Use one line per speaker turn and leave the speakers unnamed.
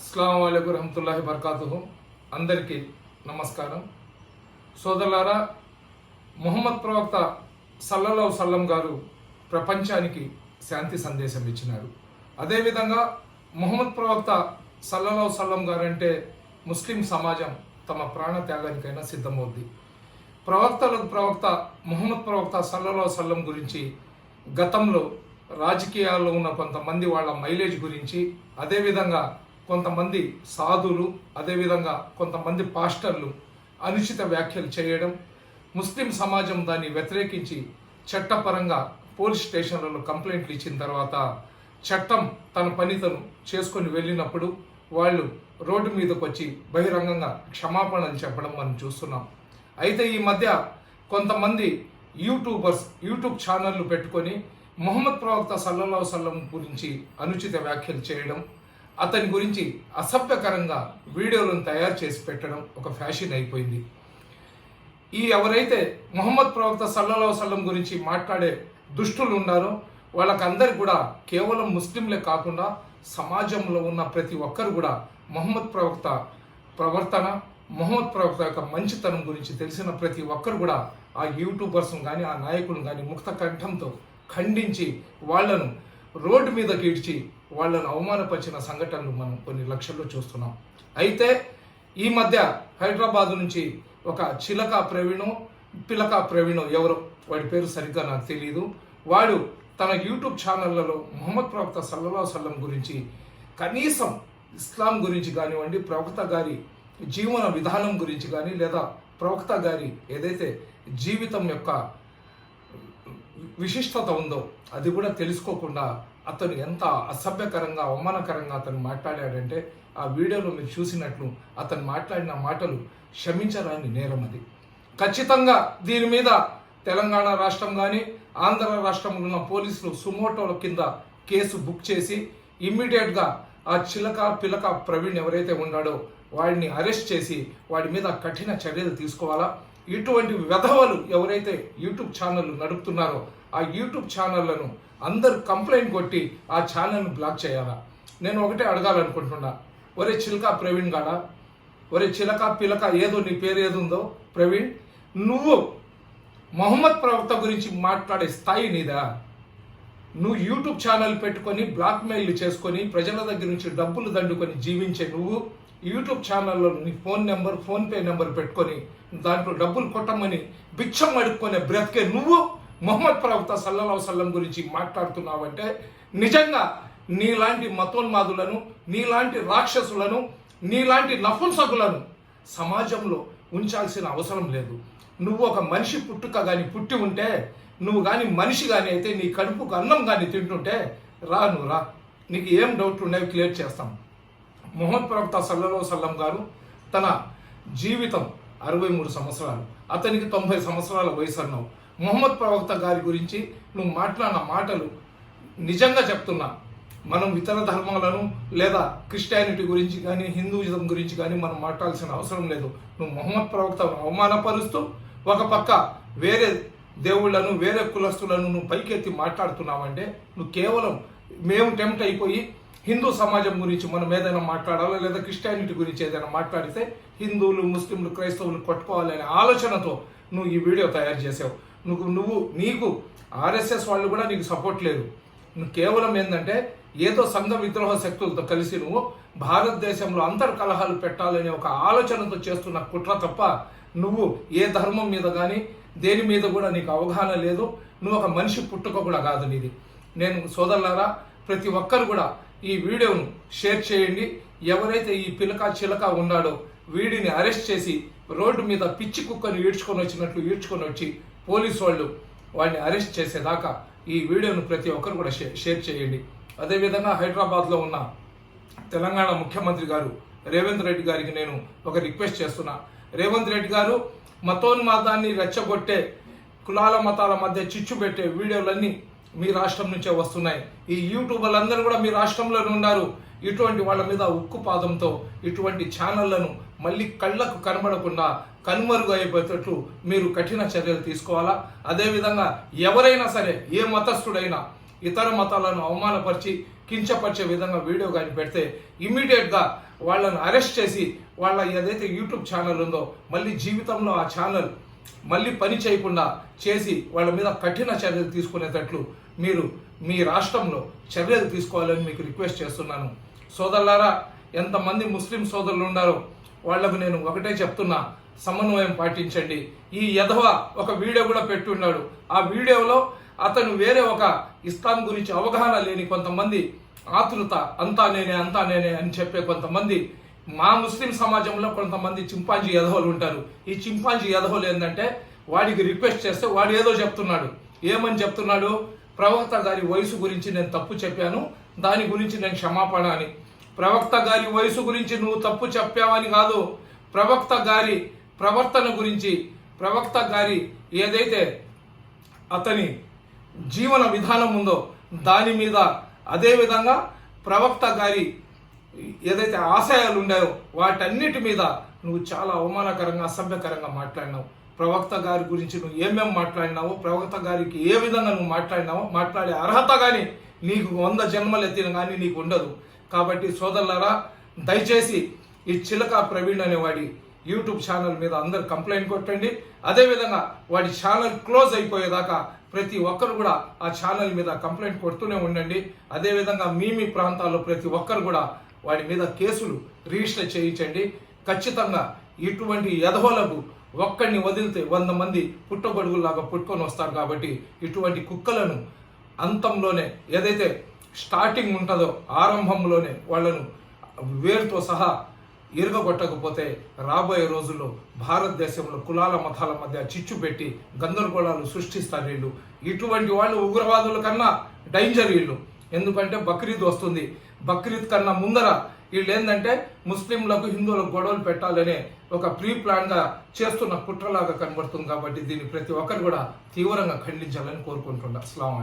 అస్సలం అయికు రహమతుల్లాహి బర్కాతుహు. అందరికీ నమస్కారం. సోదరులారా మొహమ్మద్ ప్రవక్త సల్లల్లా సల్లం గారు ప్రపంచానికి శాంతి సందేశం ఇచ్చినారు. అదేవిధంగా మొహమ్మద్ ప్రవక్త సల్లల్లా సల్లం గారు అంటే ముస్లిం సమాజం తమ ప్రాణ త్యాగానికైనా సిద్ధమవుద్ది. ప్రవక్తలకు ప్రవక్త మొహమ్మద్ ప్రవక్త సల్లల్లా సల్లం గురించి గతంలో రాజకీయాల్లో ఉన్న కొంతమంది వాళ్ళ మైలేజ్ గురించి అదేవిధంగా కొంతమంది సాధులు అదేవిధంగా కొంతమంది పాస్టర్లు అనుచిత వ్యాఖ్యలు చేయడం ముస్లిం సమాజం దాన్ని వ్యతిరేకించి చట్టపరంగా పోలీస్ స్టేషన్లలో కంప్లైంట్లు ఇచ్చిన తర్వాత చట్టం తన పని తను చేసుకొని వెళ్ళినప్పుడు వాళ్ళు రోడ్డు మీదకు వచ్చి బహిరంగంగా క్షమాపణలు చెప్పడం మనం చూస్తున్నాం. అయితే ఈ మధ్య కొంతమంది యూట్యూబర్స్ యూట్యూబ్ ఛానళ్ళు పెట్టుకొని మొహమ్మద్ ప్రవక్త సల్లల్లాహు సల్లం గురించి అనుచిత వ్యాఖ్యలు చేయడం అతని గురించి అసభ్యకరంగా వీడియోలను తయారు చేసి పెట్టడం ఒక ఫ్యాషన్ అయిపోయింది. ఈ ఎవరైతే మొహమ్మద్ ప్రవక్త సల్లల్లా సల్లం గురించి మాట్లాడే దుష్టులు ఉన్నారో వాళ్ళకందరు కూడా కేవలం ముస్లింలే కాకుండా సమాజంలో ఉన్న ప్రతి ఒక్కరు కూడా మొహమ్మద్ ప్రవక్త ప్రవర్తన మొహమ్మద్ ప్రవక్త యొక్క మంచితనం గురించి తెలిసిన ప్రతి ఒక్కరు కూడా ఆ యూట్యూబర్స్ను కానీ ఆ నాయకులను కానీ ముక్త కంఠంతో ఖండించి వాళ్ళను రోడ్డు మీదకి గీడ్చి వాళ్ళను అవమానపరిచిన సంఘటనలు మనం కొన్ని లక్షల్లో చూస్తున్నాం. అయితే ఈ మధ్య హైదరాబాద్ నుంచి ఒక చిలక ప్రవీణు పిలక ప్రవీణు ఎవరో? వాడి పేరు సరిగ్గా నాకు తెలియదు వాడు తన యూట్యూబ్ ఛానళ్ళలో మొహమ్మద్ ప్రవక్త సల్లల్లా సల్లం గురించి కనీసం ఇస్లాం గురించి కానివ్వండి ప్రవక్త గారి జీవన విధానం గురించి కానీ లేదా ప్రవక్త గారి ఏదైతే జీవితం యొక్క విశిష్టత ఉందో అది కూడా తెలుసుకోకుండా అతను ఎంత అసభ్యకరంగా అవమానకరంగా అతను మాట్లాడాడంటే ఆ వీడియోలో మీరు చూసినట్లు అతను మాట్లాడిన మాటలు క్షమించరాని నేరం అది. ఖచ్చితంగా దీని మీద తెలంగాణ రాష్ట్రం కానీ ఆంధ్ర రాష్ట్రంలో ఉన్న పోలీసులు సుమోటోల కింద కేసు బుక్ చేసి ఇమ్మీడియట్గా ఆ చిలక పిలక ప్రవీణ్ ఎవరైతే ఉన్నాడో వాడిని అరెస్ట్ చేసి వాడి మీద కఠిన చర్యలు తీసుకోవాలా? ఇటువంటి వెధవలు ఎవరైతే యూట్యూబ్ ఛానల్ నడుపుతున్నారో ఆ యూట్యూబ్ ఛానళ్ళను అందరు కంప్లైంట్ కొట్టి ఆ ఛానల్ను బ్లాక్ చేయాలా? నేను ఒకటే అడగాలనుకుంటున్నా. ఒరే చిలక ప్రవీణ్ గాడా? ఒరే చిలక పిలక ఏదో నీ పేరు ఏదుందో ప్రవీణ్ నువ్వు మొహమ్మద్ ప్రవక్త గురించి మాట్లాడే స్థాయి నీదా? నువ్వు యూట్యూబ్ ఛానల్ పెట్టుకొని బ్లాక్మెయిల్ చేసుకొని ప్రజల దగ్గర నుంచి డబ్బులు దండుకొని జీవించే నువ్వు యూట్యూబ్ ఛానల్లో నీ ఫోన్ నెంబర్ ఫోన్పే నెంబర్ పెట్టుకొని దాంట్లో డబ్బులు కొట్టమని బిచ్చం అడుక్కునే బ్రతికే నువ్వు మొహమ్మద్ ప్రవక్త సల్లల్లాహు సల్లం గురించి మాట్లాడుతున్నావంటే నిజంగా నీలాంటి మతోన్మాదులను నీలాంటి రాక్షసులను నీలాంటి నపుంసకులను సమాజంలో ఉంచాల్సిన అవసరం లేదు. నువ్వు ఒక మనిషి పుట్టుక కానీ పుట్టి ఉంటే నువ్వు కానీ మనిషి కానీ అయితే నీ కడుపుకు అన్నం కానీ తింటుంటే రా నువ్వు రా. నీకు ఏం డౌట్ ఉండేవి క్లియర్ చేస్తాం. మొహమ్మద్ ప్రవక్త సల్లల్లాహు సల్లం గారు తన జీవితం అరవై మూడు సంవత్సరాలు అతనికి తొంభై సంవత్సరాల వయసు అన్నావు. మొహమ్మద్ ప్రవక్త గారి గురించి నువ్వు మాట్లాడిన మాటలు నిజంగా చెప్తున్నా. మనం ఇతర ధర్మాలను లేదా క్రిస్టియానిటీ గురించి కానీ హిందూయిజం గురించి కానీ మనం మాట్లాడాల్సిన అవసరం లేదు. నువ్వు మొహమ్మద్ ప్రవక్తను అవమానపరుస్తూ ఒక పక్క వేరే దేవుళ్ళను వేరే కులస్తులను నువ్వు పైకెత్తి మాట్లాడుతున్నావంటే నువ్వు కేవలం మేము టెంప్ట్ అయిపోయి హిందూ సమాజం గురించి మనం ఏదైనా మాట్లాడాలో లేదా క్రిస్టియానిటీ గురించి ఏదైనా మాట్లాడితే హిందువులు ముస్లింలు క్రైస్తవులు కొట్టుకోవాలనే ఆలోచనతో నువ్వు ఈ వీడియో తయారు చేసావు. నువ్వు నువ్వు నీకు ఆర్ఎస్ఎస్ వాళ్ళు కూడా నీకు సపోర్ట్ లేదు. నువ్వు కేవలం ఏంటంటే ఏదో సంఘ విద్రోహ శక్తులతో కలిసి నువ్వు భారతదేశంలో అంతర్ కలహాలు పెట్టాలనే ఒక ఆలోచనతో చేస్తున్న కుట్ర తప్ప నువ్వు ఏ ధర్మం మీద కానీ దేని మీద కూడా నీకు అవగాహన లేదు. నువ్వు ఒక మనిషి పుట్టుక కూడా కాదు నీది. నేను సోదరులారా ప్రతి ఒక్కరు కూడా ఈ వీడియోను షేర్ చేయండి. ఎవరైతే ఈ పిలక చిలక ఉన్నాడో వీడిని అరెస్ట్ చేసి రోడ్డు మీద పిచ్చి కుక్కను ఈడ్చుకొని వచ్చినట్లు ఈడ్చుకొని వచ్చి పోలీసు వాళ్ళు వాడిని అరెస్ట్ చేసేదాకా ఈ వీడియోను ప్రతి ఒక్కరు కూడా షే- షేర్ చేయండి. అదేవిధంగా హైదరాబాద్లో ఉన్న తెలంగాణ ముఖ్యమంత్రి గారు రేవంత్ రెడ్డి గారికి నేను ఒక రిక్వెస్ట్ చేస్తున్నా. రేవంత్ రెడ్డి గారు మతోన్మాదాన్ని రెచ్చగొట్టే కులాల మతాల మధ్య చిచ్చు పెట్టే వీడియోలన్నీ మీ రాష్ట్రం నుంచే వస్తున్నాయి. ఈ యూట్యూబర్లందరూ కూడా మీ రాష్ట్రంలోనే ఉన్నారు. ఇటువంటి వాళ్ళ మీద ఉక్కు పాదంతో ఇటువంటి ఛానళ్ళను మళ్ళీ కళ్ళకు కనబడకుండా కనుమరుగు అయిపోయేటట్లు మీరు కఠిన చర్యలు తీసుకోవాలా? అదేవిధంగా ఎవరైనా సరే ఏ మతస్థుడైనా ఇతర మతాలను అవమానపరిచి కించపరిచే విధంగా వీడియో కానీ పెడితే ఇమ్మీడియట్గా వాళ్ళను అరెస్ట్ చేసి వాళ్ళ ఏదైతే యూట్యూబ్ ఛానల్ ఉందో మళ్ళీ జీవితంలో ఆ ఛానల్ మళ్ళీ పని చేయకుండా చేసి వాళ్ళ మీద కఠిన చర్యలు తీసుకునేటట్లు మీరు మీ రాష్ట్రంలో చర్యలు తీసుకోవాలని మీకు రిక్వెస్ట్ చేస్తున్నాను. సోదరులారా ఎంతమంది ముస్లిం సోదరులు ఉన్నారో వాళ్ళకు నేను ఒకటే చెప్తున్నా సమన్వయం పాటించండి. ఈ యధవ ఒక వీడియో కూడా పెట్టున్నాడు ఆ వీడియోలో అతను వేరే ఒక ఇస్లాం గురించి అవగాహన లేని కొంతమంది ఆతృత అంతా నేనే అంతా నేనే అని చెప్పే కొంతమంది మా ముస్లిం సమాజంలో కొంతమంది చింపాంజీ యధవలు ఉంటారు. ఈ చింపాంజీ యధవలు ఏంటంటే వాడికి రిక్వెస్ట్ చేస్తే వాడు ఏదో చెప్తున్నాడు. ఏమని చెప్తున్నాడు? ప్రవక్త గారి వయసు గురించి నేను తప్పు చెప్పాను. దాని గురించి నేను క్షమాపణ అని. ప్రవక్త గారి వయసు గురించి నువ్వు తప్పు చెప్పావని కాదు. ప్రవక్త గారి ప్రవర్తన గురించి ప్రవక్త గారి ఏదైతే అతని జీవన విధానం ఉందో దాని మీద అదే విధంగా ప్రవక్త గారి ఏదైతే ఆశయాలు ఉన్నాయో వాటన్నిటి మీద నువ్వు చాలా అవమానకరంగా అసభ్యకరంగా మాట్లాడినావు. ప్రవక్త గారి గురించి నువ్వు ఏమేమి మాట్లాడినావో ప్రవక్త గారికి ఏ విధంగా నువ్వు మాట్లాడినావో మాట్లాడే అర్హత కానీ నీకు వంద జన్మలు ఎత్తిన కానీ నీకు ఉండదు. కాబట్టి సోదరులారా దయచేసి ఈ చిలక ప్రవీణ్ అనేవాడి యూట్యూబ్ ఛానల్ మీద అందరు కంప్లైంట్ కొట్టండి. అదేవిధంగా వాడి ఛానల్ క్లోజ్ అయిపోయేదాకా ప్రతి ఒక్కరు కూడా ఆ ఛానల్ మీద కంప్లైంట్ కొడుతూనే ఉండండి. అదేవిధంగా మీ మీ ప్రాంతాల్లో ప్రతి ఒక్కరు కూడా వాడి మీద కేసులు రిజిస్టర్ చేయించండి. ఖచ్చితంగా ఇటువంటి యధవలకు ఒక్కడిని వదిలితే వంద మంది పుట్టగొడుగులాగా పుట్టుకొని వస్తారు కాబట్టి ఇటువంటి కుక్కలను అంతంలోనే ఏదైతే స్టార్టింగ్ ఉంటుందో ఆరంభంలోనే వాళ్ళను వేరుతో సహా ఇరగొట్టకపోతే రాబోయే రోజుల్లో భారతదేశంలో కులాల మతాల మధ్య చిచ్చు పెట్టి గందరగోళాలు సృష్టిస్తారు వీళ్ళు. ఇటువంటి వాళ్ళు ఉగ్రవాదుల కన్నా డేంజర్ వీళ్ళు. ఎందుకంటే బక్రీద్ వస్తుంది. బక్రీద్ కన్నా ముందర వీళ్ళు ఏంటంటే ముస్లింలకు హిందువులకు గొడవలు పెట్టాలనే ఒక ప్రీ ప్లాన్గా చేస్తున్న కుట్రలాగా కనబడుతుంది కాబట్టి దీన్ని ప్రతి ఒక్కరు కూడా తీవ్రంగా ఖండించాలని కోరుకుంటున్నారు అస్సలం